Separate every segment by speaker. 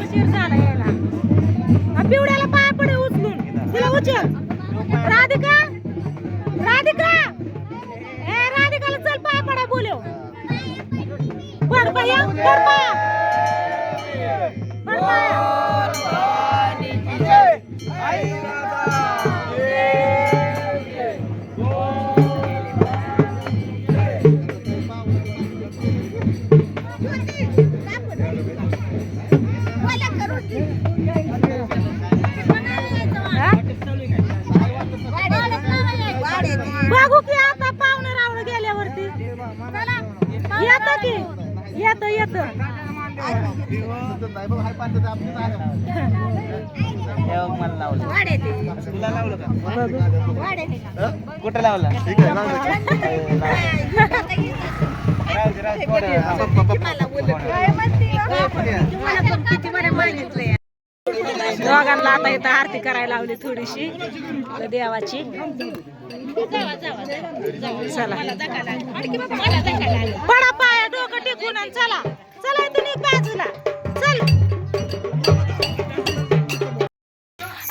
Speaker 1: झाला हा, पिवड्याला पाय पडे उचलून. तिला उचल. राधिका? राधिका? ए राधिकाला चल पाय पडा बोलव. पड पाया पड पाया पड पाया हा? बघू की आता पाहुणे रावळ गेल्यावरती. येत की? येत येत.
Speaker 2: मला लावलं? तुला लावलं? का? कुठं लावलं.
Speaker 1: दोघांना आता इथं आरती करायला लावली थोडीशी देवाची. चला. पडा पाया डोकं टिकून चला. चला तुम्ही बाजूला. चल.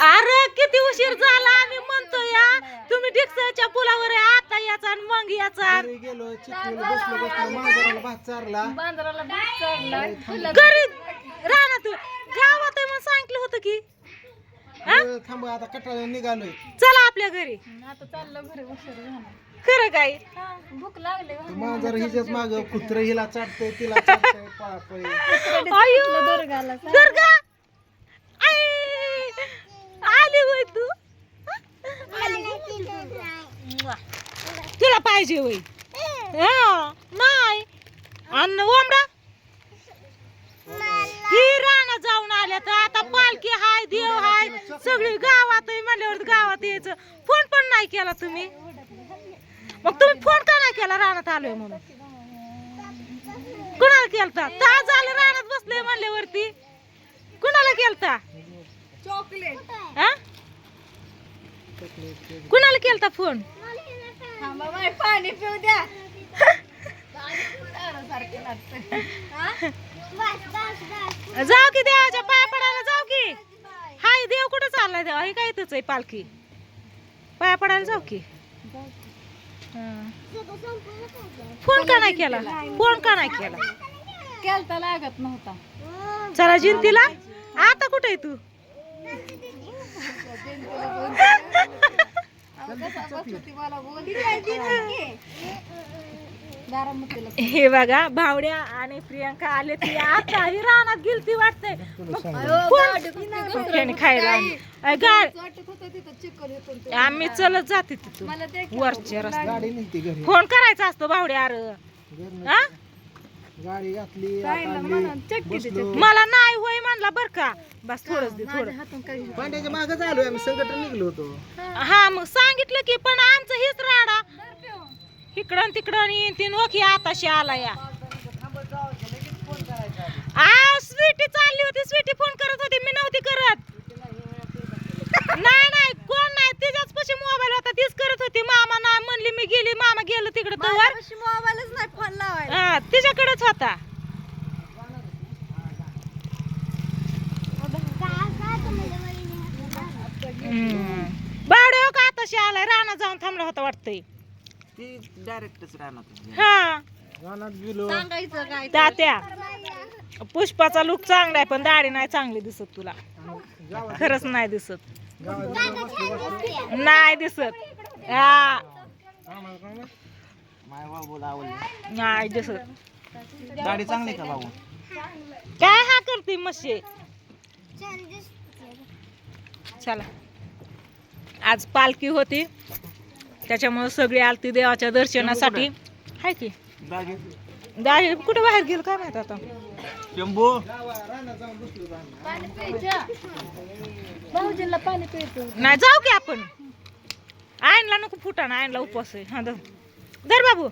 Speaker 1: अरे किती उशीर झाला आम्ही म्हणतो या तुम्ही डिक्सच्या पुलावर या. याचा आणि मग याचा.
Speaker 3: गेलो चिखलीला बसलो बसलो मांजराला भात चारला.
Speaker 1: घरी राहणार तू गावात आहे म्हणून सांगितलं होतं की?
Speaker 3: अरे थांब आता कटाळा निघालोय.
Speaker 1: चला आपल्या घरी. खरं काय?
Speaker 3: ते मांजर हिच्याच माग कुत्र हिला चाटतंय तिला चाटतंय
Speaker 1: अयो दुर्गा आई, आली होय तू तुला पाहिजे होय. हा, नाही अन्न ओमडा? ही राणा जाऊन आल्या तर आता पालखी हाय देव हाय. सगळी गावात आहे म्हणल्यावर गावात यायचं. फोन पण नाही केला तुम्ही. मग तुम्ही फोन का नाही केला रानात आलोय म्हणून? कुणाला केलता? ताज झालं रानात बसले म्हणल्यावरती. कुणाला केलता? हा? कुणाला केलता फोन?
Speaker 4: पाणी पिऊ द्या.
Speaker 1: जाऊ की देवाच्या पाया पडायला जाऊ की. हाय देव कुठं चाललाय देवा? हे काय आहे पालखी? पाया पडायला जाऊ की. फोन का नाही केला? फोन का नाही केला?
Speaker 4: केलता लागत नव्हता.
Speaker 1: चला जिंतीला. आता कुठे आहे तू? हे बघा भावड्या आणि प्रियंका आले ती आता ही रानात गेलती खायला
Speaker 4: वाटत ते.
Speaker 1: आम्ही चलत जाते तिथून. वरच्या फोन करायचा असतो भावड्या अर. हा?
Speaker 3: गाडी घातली.
Speaker 1: मला नाही होय म्हणला बर का. बस थोडंच दे थोडं.
Speaker 3: पांड्याच्या मागे झालोय आम्ही संघटन निघलो होतो.
Speaker 1: हा मग सांगितलं की पण आमचं हेच राडा. इकडं तिकडं येईन तीन ओखी आताशी आला या. आ स्वीटी चालली होती स्वीटी फोन करत होती मी नव्हती करत. नाही नाही तिच्याच पशी मोबाईल होता तीच करत होती. मामा नाही म्हणली मी गेली मामा गेलं तिकडं तवर
Speaker 4: मोबाईलच नाही फोन लावायला.
Speaker 1: हा तिच्याकडेच होता. बावड्या का आताशी आलाय राणा जाऊन थांबला होता वाटतंय.
Speaker 2: ती डायरेक्टच राहणार
Speaker 1: हा.
Speaker 4: सांगायचं काय
Speaker 1: तात्या पुष्पाचा लुक चांगला आहे पण दाढी नाही चांगली दिसत तुला. खरंच नाही दिसत. नाही दिसत. हा.
Speaker 2: माय बाबूला आवडली
Speaker 1: नाही दिसत.
Speaker 2: गाडी चांगली का बाबू
Speaker 1: काय हा करते मशी चला. आज पालखी होती. त्याच्यामुळे सगळी आलती देवाच्या दर्शनासाठी. हाय की. दाढी कुठे बाहेर गेल? काय माहीत आता?
Speaker 2: शंभू?
Speaker 4: भाऊजींना पाणी पितो
Speaker 1: नाही जाऊ की आपण. आईनला नको फुटाणा आईनला उपवास आहे. हा धर. धर बाबू.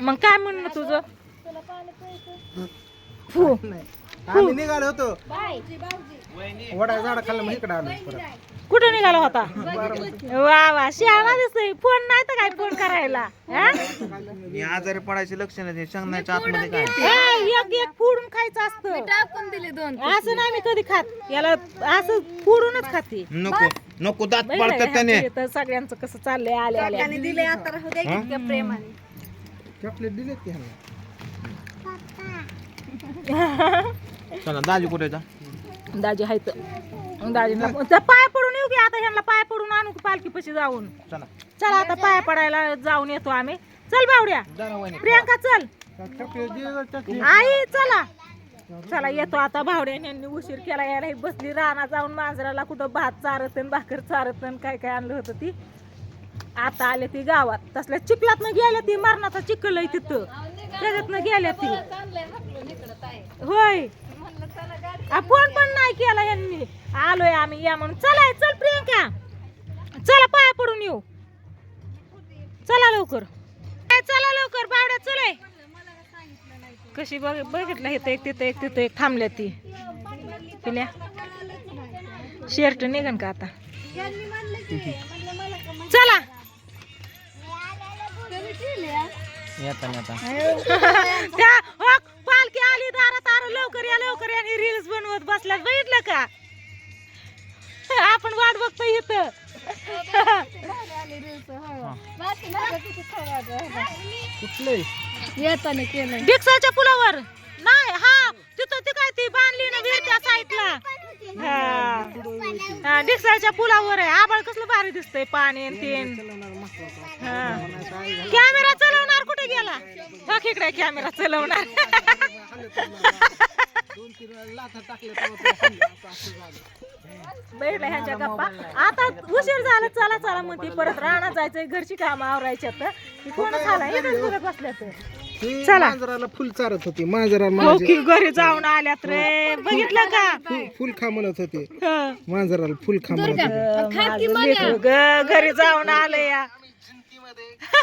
Speaker 1: मग काय म्हणणं तुझं? फू.
Speaker 3: आम्ही निघालो होतो. वडा झाडा खाल्लं मग इकडे आलो परत.
Speaker 1: कुठं निघाला होता? वा वा शहाणा दिसतोय. फोन नाही तर काय फोन करायला? हा?
Speaker 2: मी आजारी पडायचे लक्षण आहे शेंगण्याच्या आतमध्ये काय?
Speaker 1: एक एक फोडून खायचं असतं.
Speaker 4: टाकून दिले दोन
Speaker 1: असं नाही मी कधी खात. याला असं फोडूनच खाते.
Speaker 2: नको नको दात पडतात
Speaker 1: का?
Speaker 2: त्याने.
Speaker 1: ह्यांचं इथं सगळ्यांचं कसं चाललंय आले आले
Speaker 4: आणि दिले आता राहू द्या इतक्या प्रेमाने.
Speaker 3: चॉकलेट दिलेत की ह्यांना?
Speaker 2: चला दाजी कुठे जा
Speaker 1: दाजी हायत दाजीला पाय पडून येऊ की आता ह्यांना पाय पडून आणू पालखी पशी जाऊन.
Speaker 2: चला.
Speaker 1: चला आता पाय पडायला जाऊन येतो आम्ही. चल बावड्या.
Speaker 2: जा ना वहिनी.
Speaker 1: प्रियांका चल. आई चला. चला येतो आता भावड्या यांनी उशीर केला. यायला ही बसली राणा जाऊन मांजराला कुठं भात चारत आणि भाकर चारत आणि काय काय आणलं होतं ती. आता आले ती गावात. तसल्या चिखलातनं गेल्या ती मरणाचा चिखल आहे तिथं. त्याच्यातनं गेल्या ती. होय. आपण पण नाही केला यांनी. आलोय आम्ही या म्हणून. चला चल प्रियंका. चला पाया पडून येऊ. चला लवकर. ए, चला लवकर बावड्या चलाय. कशी बघ बघितलं इथं एक तिथं एक तिथं एक थांबल्या ती. पिल्या? शर्ट निघन का आता? चला.
Speaker 2: येता येता
Speaker 1: त्या पालखी आली दारात आलं लवकर या लवकर या. आणि रील्स बनवत बसल्यात. बघितलं का? आपण वाट बघतो इथं.
Speaker 3: कुठले
Speaker 4: येताना केलं
Speaker 1: डिक्साच्या पुलावर. नाही हा तिथं ती काय ती बांधली ना वीर त्या साईडला. हा. हा, डिक्साच्या पुलावर आहे. आबाळ कसलं भारी दिसतंय पाणी आणि तेन. हा. कॅमेरा गेला. बघ इकडे कॅमेरा चलवणार.
Speaker 3: ते.
Speaker 1: बैठला ह्यांच्या गप्पा. आता उशीर झाला चला चला म्हणते परत राहणार जायचंय घरची कामं आवरायच्यात ही कोण झाला? बघत बसल्यात
Speaker 3: ती.
Speaker 1: चला.
Speaker 3: मांजराला फुल चारत होती मांजरा
Speaker 1: हो की घरी जाऊन आल्यात रे. बघितलं का?
Speaker 3: फुल फुल खा म्हणत होते.
Speaker 1: हं.
Speaker 3: मांजराला फुल खा म्हणत होते.
Speaker 1: घरी जाऊन आलं या.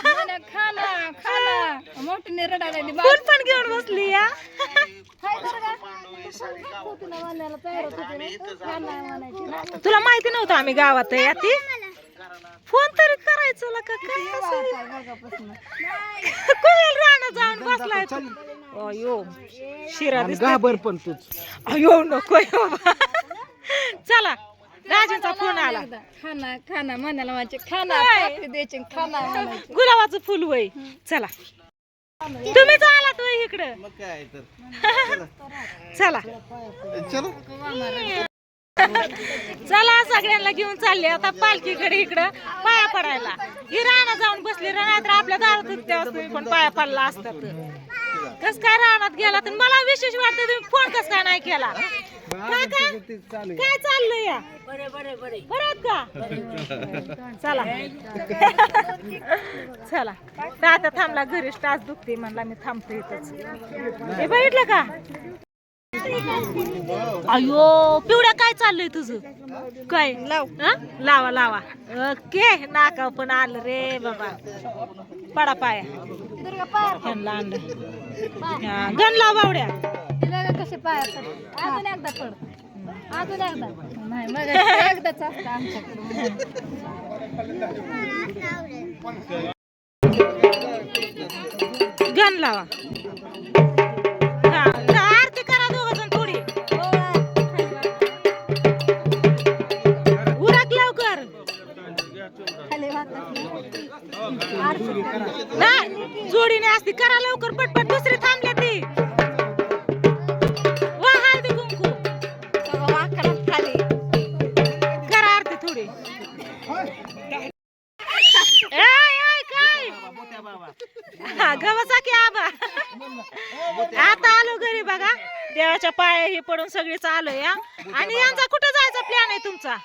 Speaker 4: खाना खाना मोठीने रडायला लागली. बा-
Speaker 1: फुल पण घेऊन बसली या
Speaker 4: हाय बरं का? होती ना वाल्याला तयार होत होती ना. खाना म्हणायची ना.
Speaker 1: तुला माहिती नव्हतं आम्ही गावात आहे या ती फोन तरी करायचं ला का काय असं?
Speaker 4: काय मागापासून.
Speaker 1: कोणाला राहणं जाऊन बसलाय तू? अयो शिरा
Speaker 3: आणि
Speaker 1: दिसतोय.
Speaker 3: घाबर पण तूच
Speaker 1: अयो नको यो चला राजांचा फोन आला.
Speaker 4: खाना खाना म्हणायला म्हणायचे खाना. पापडी द्यायची खाना म्हणायचे.
Speaker 1: गुलाबाचं फुल वय. चला. तुम्हीच आलात वय इकडं.
Speaker 2: मग काय तर.
Speaker 1: चला.
Speaker 2: चलो.
Speaker 1: चला सगळ्यांना घेऊन चालले आता पालखीकडे इकडं पाया पडायला. ही राणा जाऊन बसली राहणार तर आपल्या दारात तेव्हा तुम्ही पण पाया पडला असतात कस काय रानात गेला तर मला विशेष वाटतं तुम्ही फोन कस काय नाही केला? काका. काय चाललंय या? बरे बरे बरे. बरं का? चला. चला. दादा थांबला घरी टाच दुखते म्हणला मी थांबतो इथंच. हे बघितलं का? अयो पिवड्या काय चाललंय तुझं? काय? लाव लावा लावा. ओके नाका पण आलं रे बाबा. पडा पाया. गण लाव बावड्या.
Speaker 4: पाया पड. अजून एकदा पड. अजून एकदा. नाही मग एकदाच असतं आमच्याकडे.
Speaker 1: गण लावा. आरती करा दोघं जण थोडी. उरक लवकर. नाही. जोडीने असती करा लवकर पटपट दुसरी थांबल्या पडून सगळेच आलो या आणि यांचा कुठं जायचा प्लॅन आहे तुमचा?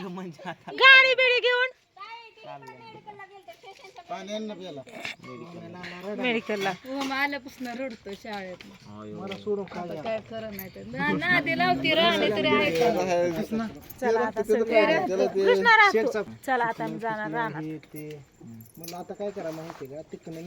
Speaker 2: म्हणजे आता
Speaker 1: गाडी बिडी घेऊन. मेडिकलला.
Speaker 4: आल्यापासून रडतो शाळेत.
Speaker 3: मला सोडून खाली
Speaker 4: काय खरं नाही तर. ना- नादी लावती राहणे तरी ऐका
Speaker 1: चला आता सगळे कृष्णा राहतो.
Speaker 3: शेरचा-
Speaker 1: चला आता आम्ही जाणार राहणार.
Speaker 3: हे ते. मला आता काय करा माहिती का? तिकडे